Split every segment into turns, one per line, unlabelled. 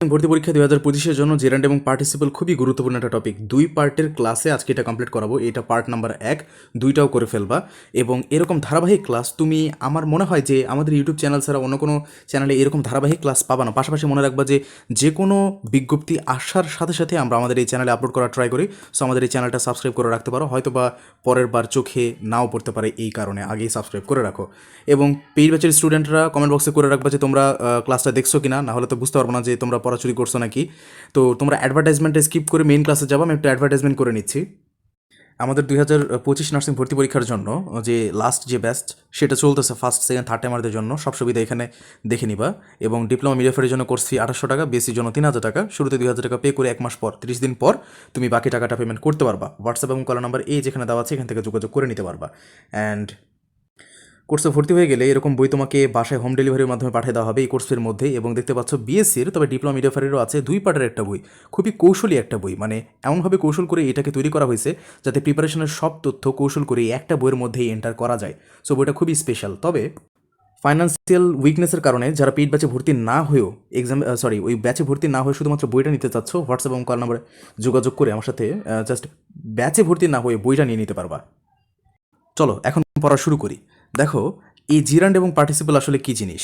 ভর্তি পরীক্ষা দুই হাজার পঁচিশের জন্য জেরান্ড এবং পার্টিসিপল খুবই গুরুত্বপূর্ণ একটা টপিক দুই পার্টের ক্লাসে আজকে এটা কমপ্লিট করাবো। এটা পার্ট নাম্বার এক, দুইটাও করে ফেলবা। এবং এরকম ধারাবাহিক ক্লাস তুমি আমার মনে হয় যে আমাদের ইউটিউব চ্যানেল ছাড়া অন্য কোনো চ্যানেলে এরকম ধারাবাহিক ক্লাস পাবা না। পাশাপাশি মনে রাখবা যে যে কোনো বিজ্ঞপ্তি আসার সাথে সাথে আমরা আমাদের এই চ্যানেলে আপলোড করার ট্রাই করি। সো আমাদের এই চ্যানেলটা সাবস্ক্রাইব করে রাখতে পারো। হয়তো বা পরের বার চোখে নাও পড়তে পারে এই কারণে। আগেই সাবস্ক্রাইব করে রাখো। এবং পেইড ব্যাচের স্টুডেন্টরা কমেন্ট বক্সে করে রাখবা যে তোমরা ক্লাসটা দেখছ কিনা। না হলে তো বুঝতে পারব না যে তোমরা পড়াচুরি করছ নাকি? তো তোমরা অ্যাডভার্টাইজমেন্টে স্কিপ করে মেইন ক্লাসে যাব, আমি একটু অ্যাডভার্টাইজমেন্ট করে নিচ্ছি। আমাদের দুই হাজার পঁচিশ নার্সিং ভর্তি পরীক্ষার জন্য, যে লাস্ট যে ব্যাচ সেটা চলতেছে ফার্স্ট সেকেন্ড থার্ড টাইমারদের জন্য, সব সুবিধা এখানে দেখে নিবা। এবং ডিপ্লোমা মিডিয়াফেয়ারের জন্য কোর্স ফি আঠাশশো টাকা বেসির জন্য তিন হাজার টাকা। শুরুতে দুই হাজার টাকা পে করে এক মাস পর, তিরিশ দিন পর, তুমি বাকি টাকাটা পেমেন্ট করতে পারবা। হোয়াটসঅ্যাপ এবং কল নাম্বার এই যেখানে দেওয়া আছে, এখান থেকে যোগাযোগ করে নিতে পারবা। অ্যান্ড কোর্সে ভর্তি হয়ে গেলে এরকম বই তোমাকে বাসায় হোম ডেলিভারির মাধ্যমে পাঠিয়ে দেওয়া হবে এই কোর্সের মধ্যে এবং দেখতে পাচ্ছ বিএসসির তবে ডিপ্লোমা মিডিয়াফারেরও আছে, দুই পার্টের একটা বই, খুবই কৌশলী একটা বই মানে এমনভাবে কৌশল করে এটাকে তৈরি করা হয়েছে যাতে প্রিপারেশনের সব তথ্য কৌশল করে একটা বইয়ের মধ্যেই এন্টার করা যায়। সো বইটা খুবই স্পেশাল তবে ফাইন্যান্সিয়াল উইকনেসের কারণে যারা পেইড ব্যাচে ভর্তি না হয়েও এক্সাম সরি ওই ব্যাচে ভর্তি না হয়ে শুধুমাত্র বইটা নিতে চাচ্ছ, হোয়াটসঅ্যাপ এবং কল নাম্বারে যোগাযোগ করে আমার সাথে জাস্ট ব্যাচে ভর্তি না হয়ে বইটা নিয়ে নিতে পারবা। চলো, এখন পড়া শুরু করি। দেখো, এই জিরান্ড এবং পার্টিসিপল আসলে কি জিনিস?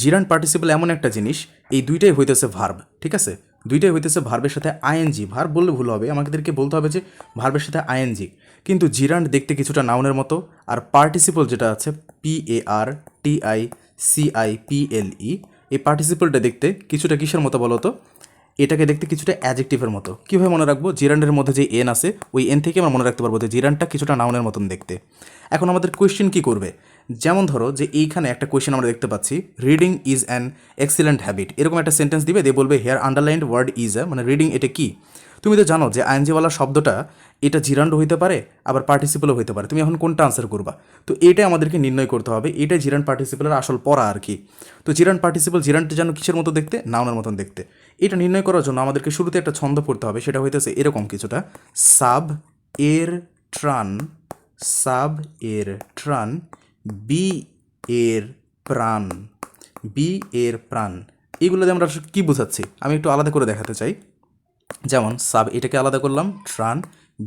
জিরান্ড, পার্টিসিপল এমন একটা জিনিস, এই দুইটাই হইতেছে ভার্ব ঠিক আছে? দুইটাই হইতেছে ভার্বের সাথে আইএনজি ভার্ব বললে ভুল হবে, আমাদেরকে বলতে হবে যে ভার্বের সাথে আইএনজি কিন্তু জিরান্ড দেখতে কিছুটা নাউনের মতো, আর পার্টিসিপল যেটা আছে P A R T I C I P L E এই পার্টিসিপলটা দেখতে কিছুটা কিসের মতো বলো তো এটাকে দেখতে কিছুটা অ্যাজেক্টিভের মতো। কীভাবে মনে রাখব? জিরানের মধ্যে যে এন আছে, ওই এন থেকে আমরা মনে রাখতে পারব যে জিরানটা কিছুটা নাউনের মতন দেখতে। এখন আমাদের কোয়েশ্চেন কী করবে? যেমন ধরো যে এইখানে একটা কোয়েশ্চেন আমরা দেখতে পাচ্ছি reading is an excellent habit এরকম একটা সেন্টেন্স দিবে, দিয়ে বলবে হেয়ার আন্ডারলাইন্ড ওয়ার্ড ইজ মানে রিডিং এটা কি? তুমি তো জানো যে আইনজিওয়ালা শব্দটা, এটা জিরান্ড হইতে পারে, আবার পার্টিসিপলও হইতে পারে। তুমি এখন কোনটা আনসার করবা? তো এটাই আমাদেরকে নির্ণয় করতে হবে, এটাই জিরান পার্টিসিপলের আসল পড়া আর কি। তো জিরান পার্টিসিপল জিরানটা যেন কিসের মতো দেখতে? নাউনের মতন দেখতে। এটা নির্ণয় করার জন্য আমাদেরকে শুরুতে একটা ছন্দ পড়তে হবে, সেটা হইতেছে এরকম কিছুটা। সাব এর ট্রান, সাব এর ট্রান, বি এর প্রাণ, বি এর প্রাণ। এগুলো দিয়ে আমরা কী বোঝাচ্ছি? আমি একটু আলাদা করে দেখাতে চাই। যেমন সাব এটাকে আলাদা করলাম ট্রান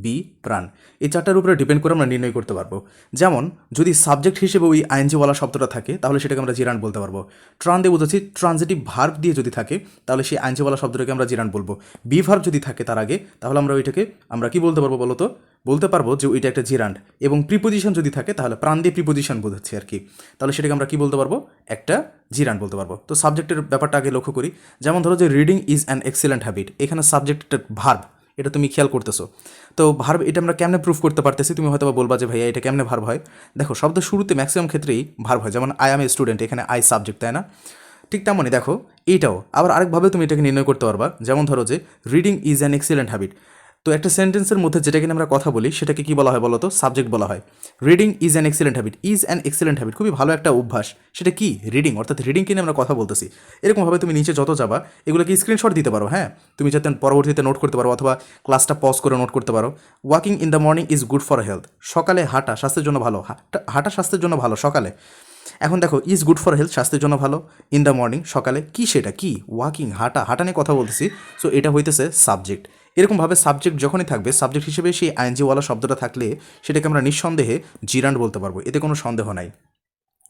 বি, প্রাণ। এই চারটার উপরে ডিপেন্ড করে আমরা নির্ণয় করতে পারব। যেমন, যদি সাবজেক্ট হিসেবে ওই আইনজিওয়ালা শব্দটা থাকে, তাহলে সেটাকে আমরা জিরান বলতে পারব। ট্রান দিয়ে বোঝাচ্ছি ট্রানজিটিভ ভার্ব দিয়ে যদি থাকে, তাহলে সেই আইনজিওয়ালা শব্দটাকে আমরা জিরান বলব। বি ভার্ব যদি থাকে তার আগে, তাহলে আমরা ওইটাকে, আমরা কি বলতে পারব বলো তো বলতে পারব যে ওইটা একটা জিরান্ড এবং প্রিপোজিশন যদি থাকে, তাহলে প্রাণ দিয়ে প্রিপোজিশন বোঝাচ্ছি আর কি। তাহলে সেটাকে আমরা কি বলতে পারব? একটা জিরান্ড বলতে পারব। তো সাবজেক্টের ব্যাপারটা আগে লক্ষ্য করি। যেমন ধরো যে reading is an excellent habit এখানে সাবজেক্টের ভার্ব এটা তুমি খেয়াল করতেছো। তো ভার্ব এটা আমরা কেমনে প্রুফ করতে পারতেছি? তুমি হয়তো বলবা যে, ভাইয়া, এটা কেমনে ভার্ব হয়? দেখো শব্দ শুরুতে ম্যাক্সিমাম ক্ষেত্রেই ভার্ব হয়। যেমন আই এম এ স্টুডেন্ট এখানে আই সাবজেক্ট তাই না? ঠিক তেমনই, দেখো, এইটাও। আবার আরেকভাবে তুমি এটাকে নির্ণয় করতে পারবা। যেমন ধরো যে reading is an excellent habit তো একটা সেন্টেন্সের মধ্যে যেটা নিয়ে আমরা কথা বলি, সেটাকে কি বলা হয় বলো তো সাবজেক্ট বলা হয়। Reading is an excellent habit is an excellent habit খুবই ভালো একটা অভ্যাস। সেটা কি? রিডিং অর্থাৎ রিডিং কিনে আমরা কথা বলতেছি। এরকমভাবে তুমি নিচে যত যাবা, এগুলোকে স্ক্রিনশট দিতে পারো হ্যাঁ? তুমি যাতে পরবর্তীতে নোট করতে পারো অথবা ক্লাসটা পজ করে নোট করতে পারো। Walking in the morning is good for health সকালে হাঁটা স্বাস্থ্যের জন্য ভালো। হাঁটা স্বাস্থ্যের জন্য ভালো সকালে। এখন দেখো ইজ গুড ফর হেলথ স্বাস্থ্যের জন্য ভালো। ইন দ্য মর্নিং সকালে কি সেটা? কি? ওয়াকিং হাঁটা। হাঁটা নিয়ে কথা বলতেছি। সো এটা হইতেছে সাবজেক্ট এরকমভাবে সাবজেক্ট যখনই থাকবে সাবজেক্ট হিসেবে সেই আইনজিওয়ালা শব্দটা থাকলে সেটাকে আমরা নিঃসন্দেহে জিরান্ড বলতে পারব, এতে কোনো সন্দেহ নাই।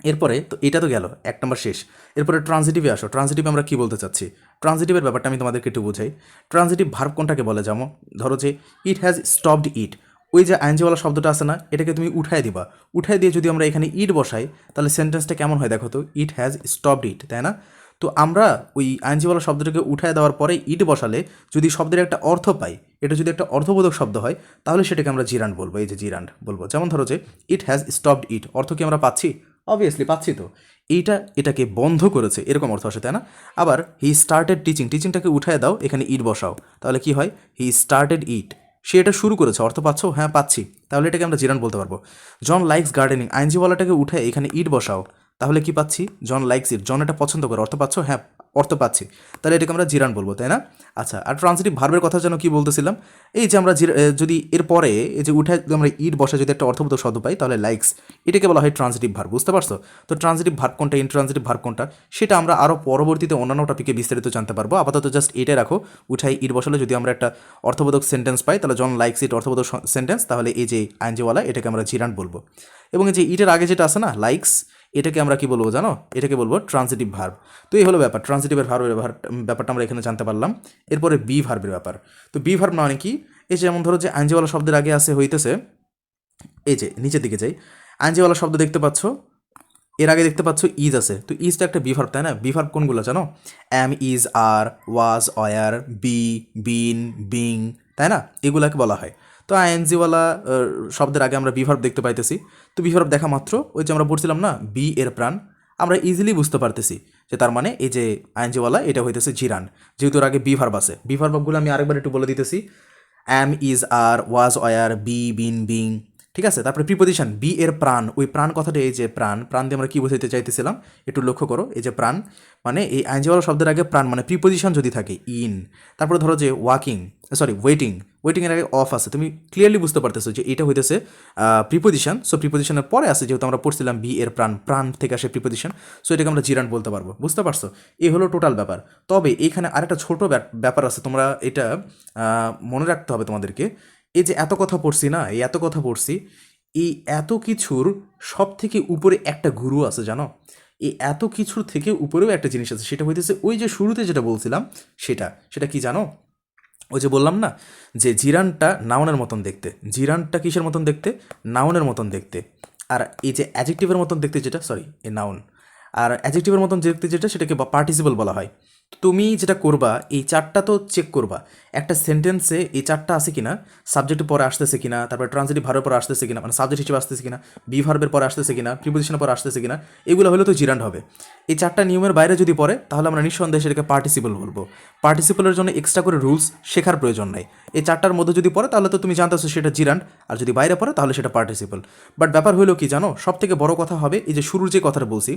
এরপরে তো এটা তো গেল, এক নম্বর শেষ। এরপরে ট্রানজিটিভে আসো ট্রানজিটিভ আমরা কী বলতে চাচ্ছি? ট্রানজিটিভের ব্যাপারটা আমি তোমাদেরকে একটু বোঝাই। ট্রানজিটিভ ভার্ব কোনটাকে বলে যেমন ধরো যে ইট হ্যাজ স্টপড ইট ওই যে আইনজিওয়ালা শব্দটা আছে না, এটাকে তুমি উঠায় দিবা। উঠায় দিয়ে যদি আমরা এখানে ইট বসাই, তাহলে সেন্টেন্সটা কেমন হয় দেখো তো? ইট হ্যাজ স্টপড ইট তাই না? তো আমরা ওই আইনজিওয়ালা শব্দটাকে উঠায় দেওয়ার পরে ইট বসালে যদি শব্দের একটা অর্থ পাই, এটা যদি একটা অর্থবোধক শব্দ হয়, তাহলে সেটাকে আমরা জিরান্ড বলব, এই যে জিরান্ড বলব। যেমন ধরো যে ইট হ্যাজ স্টপড ইট অর্থ কি আমরা পাচ্ছি? অবভিয়াসলি পাচ্ছি তো। এইটা এটাকে বন্ধ করেছে, এরকম অর্থ আসে, তাই না? আবার হি স্টার্টেড টিচিং টিচিংটাকে উঠায় দাও, এখানে ইট বসাও। তাহলে কি হয়? হি স্টার্টেড ইট সে এটা শুরু করেছে, অর্থ পাচ্ছ? হ্যাঁ পাচ্ছি। তাহলে এটাকে আমরা জিরান বলতে পারব। জন লাইকস গার্ডেনিং আইনজিওয়ালাটাকে উঠে এখানে ইট বসাও। তাহলে কি পাচ্ছি? জন লাইকস ইট জন এটা পছন্দ করে। অর্থ পাচ্ছ? হ্যাঁ অর্থ পাচ্ছি। তাহলে এটাকে আমরা জিরান বলব, তাই না? আচ্ছা আর ট্রান্সিটিভ ভার্বের কথা যেন কি বলতেছিলাম? এই যে আমরা যদি এর পরে এই যে উঠে আমরা ইট বসে যদি একটা অর্থবোধক শব্দ পাই, তাহলে লাইকস এটাকে বলা হয় ট্রান্সিটিভ ভার্ব বুঝতে পারছ? তো ট্রান্সিটিভ ভার্ব কোনটা? ইনট্রান্সিটিভ ভার্ব কোনটা? সেটা আমরা আরও পরবর্তীতে অন্যান্য টপিকে বিস্তারিত জানতে পারব। আপাতত জাস্ট এটাই রাখো। উঠাই ইট বসালে যদি আমরা একটা অর্থবোধক সেন্টেন্স পাই, তাহলে জন লাইকস ইট অর্থবোধক সেন্টেন্স তাহলে এই যে আইনজিওয়ালা এটাকে আমরা জিরান বলব। এবং এই যে ইটের আগে যেটা আছে না লাইকস এটাকে আমরা কি বলব জানো? এটাকে বলব ট্রান্সিটিভ ভার্ব তো এই হলো ব্যাপার ট্রান্সিটিভের ভার্বের ব্যাপার ব্যাপারটা আমরা এখানে জানতে পারলাম। এরপরে বি ভার্বের ব্যাপার। তো বি ভার্ব মানে কি? এই যেমন ধরো যে আইনজিওয়ালা শব্দের আগে আছে হইতেছে, এই যে নিচের দিকে যাই আইনজিওয়ালা শব্দ দেখতে পাচ্ছ, এর আগে দেখতে পাচ্ছ ইজ আছে। তো ইজটা একটা বিভার্ব তাই না? বিভার্ব কোনগুলো জানো? Am is are was were be been being তাই না? এগুলাকে বলা হয়। তো আইএনজিওয়ালা শব্দের আগে আমরা বিভার্ব দেখতে পাইতেছি। তো বিভার্ব দেখা মাত্র ওই যে আমরা পড়ছিলাম না, বি এর প্রাণ। আমরা ইজিলি বুঝতে পারতেছি যে তার মানে এই যে আইএনজিওয়ালা, এটা হইতেছে জিরান। যেহেতু আগে বিভার্ব আছে। বিভার্বগুলো আমি আরেকবার একটু বলে দিতেছি। Am is are was were be been being ঠিক আছে? তারপরে প্রিপোজিশন বি এর প্রাণ। ওই প্রাণ কথাটা এই যে প্রাণ প্রাণ দিয়ে আমরা কী বোঝাতে চাইতেছিলাম? একটু লক্ষ্য করো, এই যে প্রাণ মানে এই আইনজিওয়ালা শব্দের আগে প্রাণ মানে প্রিপোজিশন যদি থাকে ইন তারপরে ধরো যে ওয়াকিং সরি ওয়েটিং ওয়েটিংয়ের আগে অফ আছে। তুমি ক্লিয়ারলি বুঝতে পারতেছো যে এটা হইতেছে প্রিপোজিশন সো প্রিপোজিশনের পরে আছে যেহেতু আমরা পড়ছিলাম বি এর প্রাণ প্রাণ থেকে আসে প্রিপোজিশন সো এটাকে আমরা জিরান বলতে পারব। বুঝতে পারছ? এই হলো টোটাল ব্যাপার। তবে এখানে আরেকটা ছোট ব্যাপ- ব্যাপার আছে। তোমরা এটা মনে রাখতে হবে তোমাদেরকে। এই যে এত কথা পড়ছি না, এই এত কথা পড়ছি, এই এত কিছুর সব থেকে উপরে একটা গুরু আছে, জানো? এই এত কিছুর থেকে উপরেও একটা জিনিস আছে। সেটা হইতেছে ওই যে শুরুতে যেটা বলছিলাম, সেটা। সেটা কি জানো? ওই যে বললাম না, যে জিরানটা নাউনের মতন দেখতে। জিরানটা কিসের মতন দেখতে? নাউনের মতন দেখতে। আর এই যে অ্যাজেক্টিভের মতন দেখতে যেটা সরি এ নাউন আর অ্যাজেক্টিভের মতন দেখতে যেটা, সেটাকে পার্টিসিপল বলা হয়। তুমি যেটা করবা, এই চারটা তো চেক করবা। একটা সেন্টেন্সে এই চারটা আছে কিনা সাবজেক্টের পরে আসতেছে কিনা, তারপরে ট্রান্সিটিভ ভার্বের পরে আসতেছে কিনা মানে সাবজেক্ট হিসেবে আসতেছে কিনা বি ভার্বের পরে আসতেছে কিনা প্রিপোজিশনের পরে আসতেছে কিনা, এগুলো হলে তো জিরান্ড হবে। এই চারটা নিয়মের বাইরে যদি পড়ে, তাহলে আমরা নিঃসন্দেহে সেটাকে পার্টিসিপল বলব। পার্টিসিপলের জন্য এক্সট্রা করে রুলস শেখার প্রয়োজন নাই। এই চারটার মধ্যে যদি পড়ে, তাহলে তো তুমি জানতেছো সেটা জিরান্ড আর যদি বাইরে পড়ে, তাহলে সেটা পার্টিসিপল বাট ব্যাপার হলো কি জানো সব থেকে বড় কথা হবে, এই যে শুরুর যে কথাটা বলছি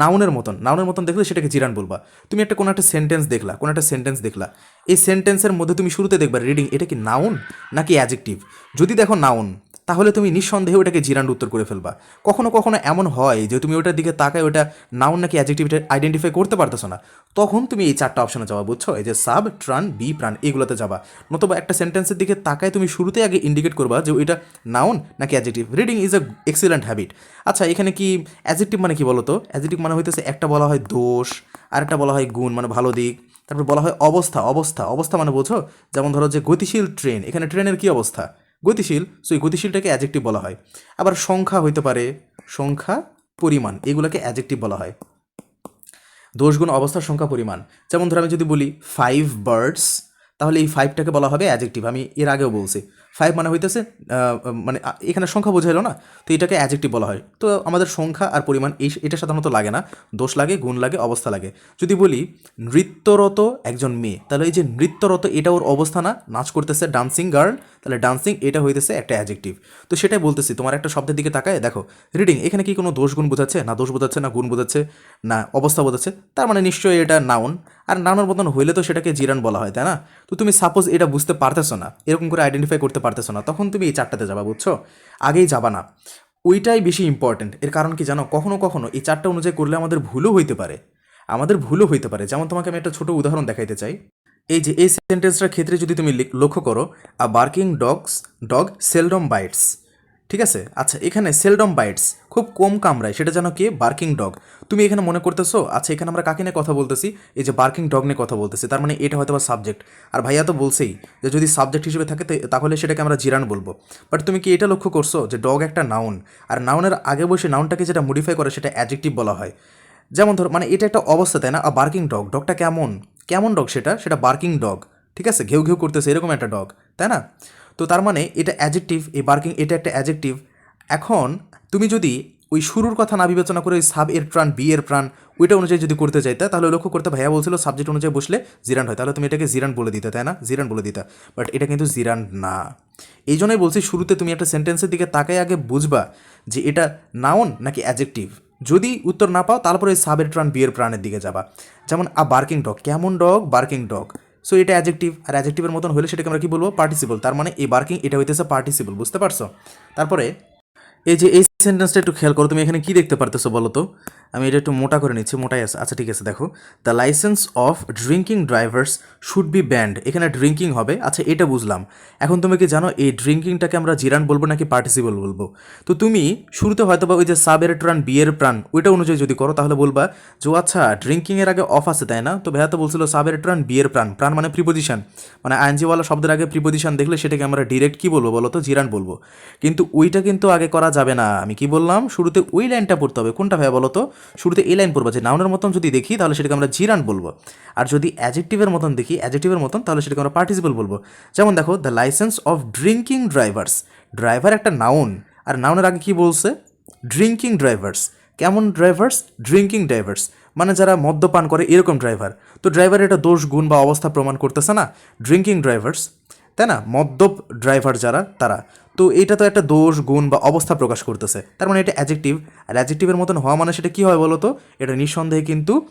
নাউনের মতন নাউনের মতন দেখলে সেটাকে জিরান্ড বলবা। তুমি একটা কোনো একটা সেন্টেন্স দেখলা, কোনো একটা সেন্টেন্স দেখলা, এই সেন্টেন্সের মধ্যে তুমি শুরুতে দেখবা রিডিং এটা কি নাউন নাকি অ্যাজেক্টিভ যদি দেখো নাউন তাহলে তুমি নিঃসন্দেহে ওটাকে জিরান্ড উত্তর করে ফেলবা। কখনো কখনো এমন হয় যে তুমি ওটার দিকে তাকায় ওটা নাউন নাকি অ্যাজেক্টিভটা আইডেন্টিফাই করতে পারতেছো না। তখন তুমি এই চারটা অপশনে যাবা, বুঝছ? এই যে সাব ট্রান বি প্রাণ এগুলোতে যাবা। নতুবা একটা সেন্টেন্সের দিকে তাকায় তুমি শুরুতে আগে ইন্ডিকেট করবা যে ওইটা নাউন নাকি adjective reading is a excellent habit আচ্ছা এখানে কি অ্যাজেক্টিভ মানে কি বলো তো অ্যাজেক্টিভ মানে হইতেছে একটা বলা হয় দোষ, আরেকটা বলা হয় গুণ মানে ভালো দিক। তারপর বলা হয় অবস্থা অবস্থা অবস্থা মানে বোঝো? যেমন ধরো যে গতিশীল ট্রেন এখানে ট্রেনের কি অবস্থা? গতিশীল সো এই গতিশীলটাকে অ্যাজেক্টিভ বলা হয়। আবার সংখ্যা হইতে পারে, সংখ্যা পরিমাণ, এগুলোকে অ্যাজেক্টিভ বলা হয়। দোষগুণ অবস্থার সংখ্যা পরিমাণ। যেমন ধর আমি যদি বলি ফাইভ বার্ডস তাহলে এই ফাইভটাকে বলা হবে অ্যাজেক্টিভ আমি এর আগেও বলছি। ফাইভ মানে হইতেছে মানে এখানে সংখ্যা বোঝাইলো না, তো এটাকে অ্যাজেক্টিভ বলা হয়। তো আমাদের সংখ্যা আর পরিমাণ, এই, এটা সাধারণত লাগে না। দোষ লাগে, গুণ লাগে, অবস্থা লাগে। যদি বলি নৃত্যরত একজন মেয়ে, তাহলে এই যে নৃত্যরত এটা ওর অবস্থা না, নাচ করতেছে ডান্সিং গার্ল তাহলে ডান্সিং এটা হইতেছে একটা অ্যাজেক্টিভ তো সেটাই বলতেছি, তোমার একটা শব্দের দিকে তাকায় দেখো রিডিং এখানে কি কোনো দোষ গুণ বোঝাচ্ছে? না, দোষ বোঝাচ্ছে, না গুণ বোঝাচ্ছে, না অবস্থা বোঝাচ্ছে, তার মানে নিশ্চয়ই এটা নাউন আর নাউনের মতন হইলে তো সেটাকে জিরান বলা হয়, তাই না? তো তুমি সাপোজ এটা বুঝতে পারতেছো না, এরকম করে আইডেন্টিফাই করতে পারতেছো না, তখন তুমি এই চারটাতে যাবা, বুঝছ? আগেই যাবা না। ওইটাই বেশি ইম্পর্টেন্ট এর কারণ কি জানো? কখনো কখনো এই চারটা অনুযায়ী করলে আমাদের ভুলও হইতে পারে। আমাদের ভুলও হইতে পারে। যেমন তোমাকে আমি একটা ছোট উদাহরণ দেখাইতে চাই। এই যে, এই সেন্টেন্সটার ক্ষেত্রে যদি তুমি লক্ষ্য করো a barking dogs dog seldom bites ঠিক আছে? আচ্ছা এখানে সেলডম বাইটস খুব কম কামড়ায়, সেটা যেন কে? বার্কিং ডগ তুমি এখানে মনে করতেছো আচ্ছা এখানে আমরা কাকে নিয়ে কথা বলতেছি? এই যে বার্কিং ডগ নিয়ে কথা বলতেছি, তার মানে এটা হয়তো বা সাবজেক্ট আর ভাইয়া তো বলছেই যে যদি সাবজেক্ট হিসেবে থাকে তাহলে সেটাকে আমরা জিরান বলব। বাট তুমি কি এটা লক্ষ্য করছ যে ডগ একটা নাউন আর নাউনের আগে বসে নাউনটাকে যেটা মডিফাই করে, সেটা অ্যাডজেক্টিভ বলা হয়। যেমন ধরো মানে এটা একটা অবস্থা, তাই না? আর বার্কিং ডগ ডগটা কেমন? কেমন ডগ সেটা? সেটা বার্কিং ডগ ঠিক আছে? ঘেউ ঘেউ করতেছে, এরকম একটা ডগ তাই না? তো তার মানে এটা অ্যাজেক্টিভ এই বার্কিং এটা একটা অ্যাজেক্টিভ এখন তুমি যদি ওই শুরুর কথা না বিবেচনা করে ওই সাব এর প্রাণ বি এর প্রাণ, ওইটা অনুযায়ী যদি করতে চাইতে তাহলে লক্ষ্য করতে ভাইয়া বলছিল সাবজেক্ট অনুযায়ী বসলে জিরান হয়। তাহলে তুমি এটাকে জিরান বলে দিতে, তাই না? জিরান বলে দিতা। বাট এটা কিন্তু জিরান না। এই জন্যই বলছি, শুরুতে তুমি একটা সেন্টেন্সের দিকে তাকাই আগে বুঝবা যে এটা নাউন নাকি অ্যাজেক্টিভ যদি উত্তর না পাও, তারপরে সাবের প্রাণ বিয়ের প্রাণের দিকে যাবা। যেমন, আ বার্কিং ডগ কেমন ডগ বার্কিং ডগ সো এটা অ্যাজেক্টিভ আর অ্যাজেক্টিভের মতন হলে সেটাকে আমরা কি বলব? পার্টিসিপল তার মানে এই বার্কিং এটা হইতেছে পার্টিসিপল বুঝতে পারছ? তারপরে, এই যে এই সেন্টেন্সটা একটু খেয়াল করো, তুমি এখানে কি দেখতে পারতেছো বলো তো? আমি এটা একটু মোটা করে নিচ্ছি, মোটাই আছে। আচ্ছা ঠিক আছে, দেখো। The license of drinking drivers should be banned এখানে ড্রিঙ্কিং হবে। আচ্ছা এটা বুঝলাম। এখন তুমি কি জানো, এই ড্রিঙ্কিংটাকে আমরা জিরান বলব নাকি পার্টিসিপল বলব? তো তুমি শুরুতে হয়তো বা ওই যে সাবের প্রাণ, বিয়ের প্রাণ, ওইটা অনুযায়ী যদি করো, তাহলে বলবা যে আচ্ছা ড্রিঙ্কিংয়ের আগে অফ আছে, তাই না? তো ভাইয়া তো বলছিল, সাবের প্রাণ, বিয়ের প্রাণ। প্রাণ মানে প্রিপোজিশন মানে আইনজিওয়ালা শব্দের আগে প্রিপোজিশন দেখলে সেটাকে আমরা ডিরেক্ট কি বলব বলো তো? জিরান বলব। কিন্তু ওইটা কিন্তু আগে করা যাবে না। আমি কি বললাম? শুরুতে ওই লাইনটা পড়তে হবে। কোনটা ভাইয়া বলো তো? শুরুতে এই লাইন পড়বা যে নাউনের মতন যদি দেখি, তাহলে সেটাকে আমরা জিরান বলব। আর যদি অ্যাজেক্টিভের মতন দেখি অ্যাজেক্টিভের মতন, তাহলে সেটাকে আমরা পার্টিসিপল বলব। যেমন দেখো the license of drinking drivers driver একটা নাউন আর নাউনের আগে কি বলছে? ড্রিঙ্কিং ড্রাইভার্স কেমন ড্রাইভার্স ড্রিঙ্কিং ড্রাইভার্স মানে যারা মদ্যপান করে, এরকম ড্রাইভার তো ড্রাইভার এটা দোষ, গুণ বা অবস্থা প্রমাণ করতেছে না? ড্রিঙ্কিং ড্রাইভার্স তাই না? মদ্যপ ড্রাইভার যারা, তারা। তো এটা তো একটা দোষ, গুণ বা অবস্থা প্রকাশ করতেছে। তার মানে এটা অ্যাজেক্টিভ আর অ্যাজেক্টিভের মতন হওয়া মানে সেটা কী হয় বলো তো এটা নিঃসন্দেহে কিন্তু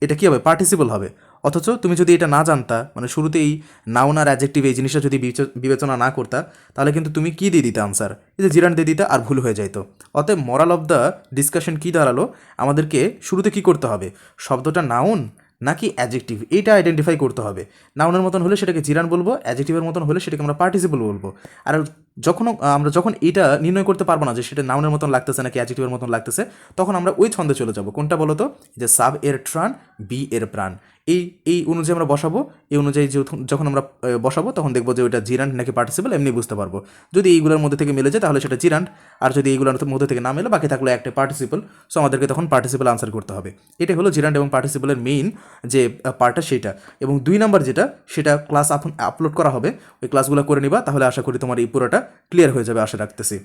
এটা কী হবে? পার্টিসিপল হবে। অথচ তুমি যদি এটা না জানতা মানে শুরুতেই নাউন আর অ্যাজেক্টিভ এই জিনিসটা যদি বিচ- বিবেচনা না করতা, তাহলে কিন্তু তুমি কী দিয়ে দিতে আনসার এই যে জিরান দিয়ে দিতে আর ভুল হয়ে যাইতো। অতএব মরাল অফ দ্য ডিসকাশন কী দাঁড়াল? আমাদেরকে শুরুতে কি করতে হবে? শব্দটা নাউন নাকি অ্যাজেক্টিভ এটা আইডেন্টিফাই করতে হবে। নাউনের মতন হলে সেটাকে জিরান বলব অ্যাজেক্টিভের মতন হলে সেটাকে আমরা পার্টিসিপল বলব। আর যখন আমরা যখন এটা নির্ণয় করতে পারব না যে সেটা নাউনের মতন লাগতেছে নাকি অ্যাজেক্টিভের মতন লাগতেছে, তখন আমরা ওই ছন্দে চলে যাব। কোনটা বলো তো? যে সাব এর ট্রান বি এর প্রাণ। এই এই অনুযায়ী আমরা বসাবো। এই অনুযায়ী যখন- যখন আমরা বসাবো, তখন দেখব যে ওইটা জিরান্ট নাকি পার্টিসিপল এমনি বুঝতে পারব। যদি এইগুলোর মধ্যে থেকে মিলে যায়, তাহলে সেটা জিরান্ট আর যদি এইগুলোর মধ্যে থেকে না মেলে, বাকি থাকলে একটা পার্টিসিপল সো আমাদেরকে তখন পার্টিসিপল আনসার করতে হবে। এটাই হলো জিরান্ট এবং পার্টিসিপলের মেইন যে পার্টটা সেটা। এবং দুই নাম্বার যেটা, সেটা ক্লাস আপলোড করা হবে। ওই ক্লাসগুলো করে নিবা, তাহলে আশা করি তোমার এই পুরোটা ক্লিয়ার হয়ে যাবে আশা রাখতেছি।